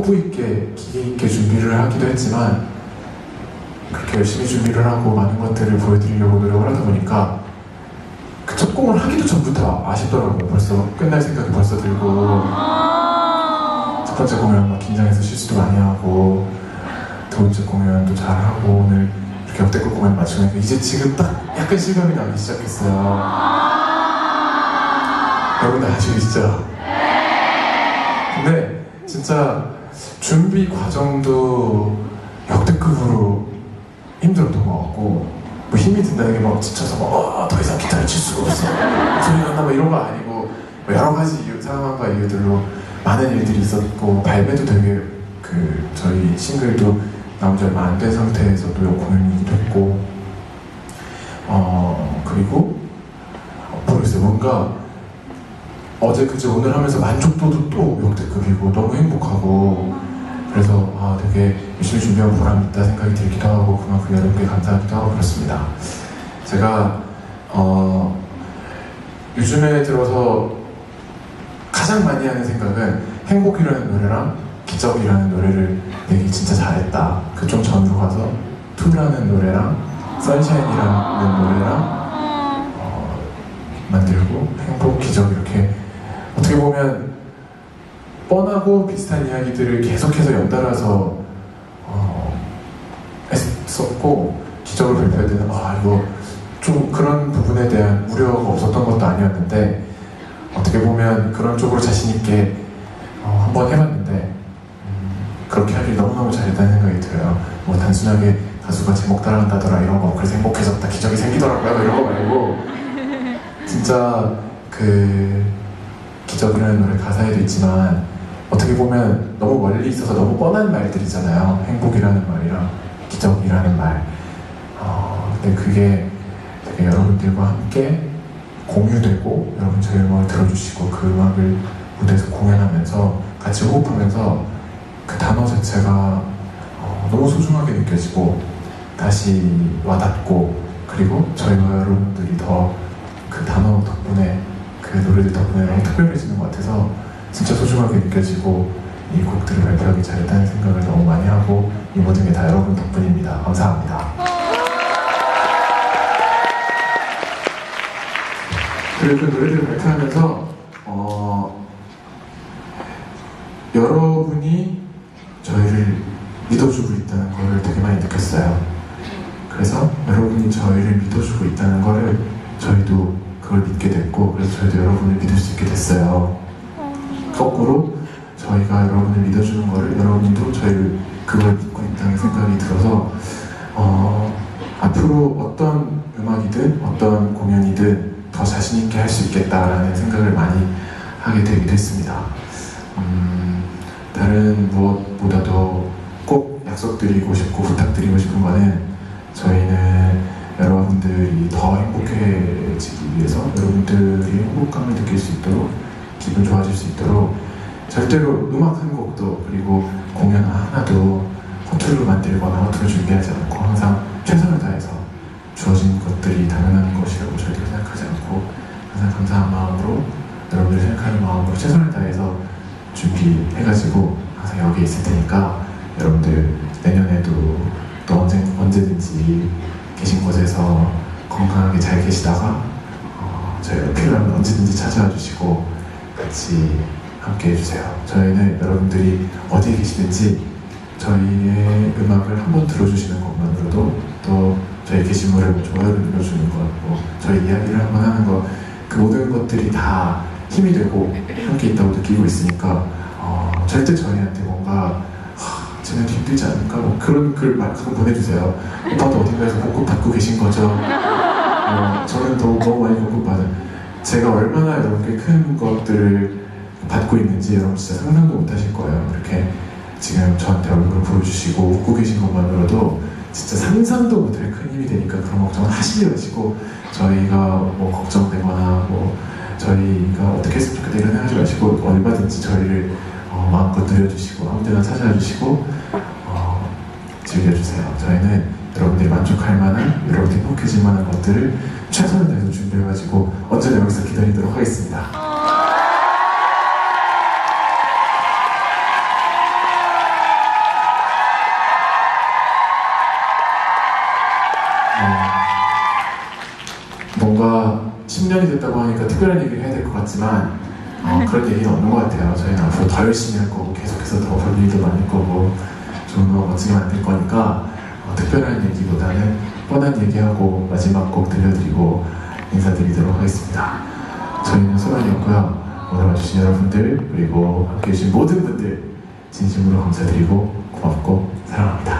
포부 있게 기계 있게 준비를 하기도 했지만 그렇게 열심히 준비를 하고 많은 것들을 보여드리려고 노력을 하다 보니까 그 첫 공을 하기도 전부터 아쉽더라고요. 벌써 끝날 생각이 벌써 들고 첫 번째 공연 막 긴장해서 실수도 많이 하고 두 번째 공연도 잘 하고 오늘 이렇게 역대급 공연 마치니까 이제 지금 딱 약간 실감이 나기 시작했어요. 여러분들 아시겠죠? 근데 진짜 준비 과정도 역대급으로 힘들었던 것 같고 뭐 힘이 든다는 게막 지쳐서 막더 이상 기타를 칠 수가 없어. 소리가 나뭐 이런 거 아니고 뭐 여러 가지 이유, 상황과 이유들로 많은 일들이 있었고 발매도 되게 그 저희 싱글도 지 얼마 안 된 상태에서 또 공연이기도 했고 어 그리고 어, 모르겠어요 뭔가 어제 그제 오늘 하면서 만족도도 또 역대급이고 너무 행복하고 그래서 아 되게 열심히 준비한 보람 있다 생각이 들기도 하고 그만큼 여러분께 감사하기도 하고 그렇습니다. 제가 어 요즘에 들어서 가장 많이 하는 생각은 행복이라는 노래랑 기적이라는 노래를 내기 진짜 잘했다. 그좀 전으로 가서 투라는 노래랑 선샤인이라는 노래랑 어, 만들고 행복, 기적 이렇게 어떻게 보면 뻔하고 비슷한 이야기들을 계속해서 연달아서 어, 했었고 기적을 발표해야 되는 아 이거 좀 그런 부분에 대한 우려가 없었던 것도 아니었는데 어떻게 보면 그런 쪽으로 자신 있게 어, 한번 해봤는데 음, 그렇게 하길 너무너무 잘했다는 생각이 들어요. 뭐 단순하게 가수가 제목 따라한다더라 이런 거 그래서 행복해졌다 기적이 생기더라고요 이런 거 말고 진짜 그 기적이라는 노래 가사에도 있지만 어떻게 보면 너무 멀리 있어서 너무 뻔한 말들이잖아요. 행복이라는 말이랑 기적이라는 말. 어, 근데 그게 되게 여러분들과 함께 공유되고 여러분 저희 음악을 들어주시고 그 음악을 무대에서 공연하면서 같이 호흡하면서 그 단어 자체가 어, 너무 소중하게 느껴지고 다시 와닿고 그리고 저희와 여러분들이 더 그 단어 덕분에 그 노래들 덕분에 너무 특별해지는 것 같아서 진짜 소중하게 느껴지고 이 곡들을 발표하기 잘했다는 생각을 너무 많이 하고 이 모든 게 다 여러분 덕분입니다. 감사합니다. 그리고 그 노래들을 발표하면서 어, 여러분이 저희를 믿어주고 있다는 걸 되게 많이 느꼈어요. 그래서 여러분이 저희를 믿어주고 있다는 거를 저희도 그걸 믿게 됐고 그래서 저희도 여러분을 믿을 수 있게 됐어요. 거꾸로 저희가 여러분을 믿어주는 거를 여러분도 저희를 그걸 믿고 있다는 생각이 들어서 어, 앞으로 어떤 음악이든 어떤 공연이든 더 자신 있게 할 수 있겠다라는 생각을 많이 하게 되기도 했습니다. 음, 다른 무엇보다도 꼭 약속드리고 싶고 부탁드리고 싶은 거는 저희는 여러분들이 더 행복해 지기 위해서 여러분들이 행복감을 느낄 수 있도록 기분 좋아질 수 있도록 절대로 음악 한 곡도 그리고 공연 하나도 허투루 만들거나 허투루 준비하지 않고 항상 최선을 다해서 주어진 것들이 당연한 것이라고 절대 생각하지 않고 항상 감사한 마음으로 여러분들이 생각하는 마음으로 최선을 다해서 준비해가지고 항상 여기 있을 테니까 여러분들 내년에도 또 언제, 언제든지 계신 곳에서 건강하게 잘 계시다가 어, 저희가 필요하면 언제든지 찾아와 주시고 같이 함께 해주세요. 저희는 여러분들이 어디에 계시든지 저희의 음악을 한 번 들어주시는 것만으로도 또 저희 게시물에 좋아요를 눌러주는 것, 뭐 저희 이야기를 한 번 하는 것, 그 모든 것들이 다 힘이 되고 함께 있다고 느끼고 있으니까 어, 절대 저희한테 뭔가 하, 쟤네도 힘들지 않을까 뭐 그런 글 가끔 보내주세요. 오빠도 어딘가에서 복급 받고 계신 거죠? 어, 저는 또 너무 많이 받은. 제가 얼마나 여러분께 큰 것들을 받고 있는지 여러분 진짜 상상도 못 하실 거예요. 이렇게 지금 저한테 얼굴을 보여주시고 웃고 계신 것만으로도 진짜 상상도 못할 큰 힘이 되니까 그런 걱정은 하시지 마시고 저희가 뭐 걱정되거나 뭐 저희가 어떻게 했으면 좋겠다 이런 생각 하지 마시고 얼마든지 저희를 어, 마음껏 누려주시고 아무 데나 찾아와 주시고 어, 즐겨주세요. 저희는 여러분들이 만족할 만한, 여러분들이 행복해질 만한 것들을 최선을 다해서 준비해가지고 언제나 여기서 기다리도록 하겠습니다. 음, 뭔가 10년이 됐다고 하니까 특별한 얘기를 해야 될 것 같지만 어, 그런 얘기는 없는 것 같아요. 저희는 앞으로 더 열심히 할 거고 계속해서 더 볼 일도 많을 거고 좋은 거 멋지게 만들 거니까 특별한 얘기보다는 뻔한 얘기하고 마지막 곡 들려드리고 인사드리도록 하겠습니다. 저희는 소란이었고요. 오늘 와주신 여러분들 그리고 함께 해주신 모든 분들 진심으로 감사드리고 고맙고 사랑합니다.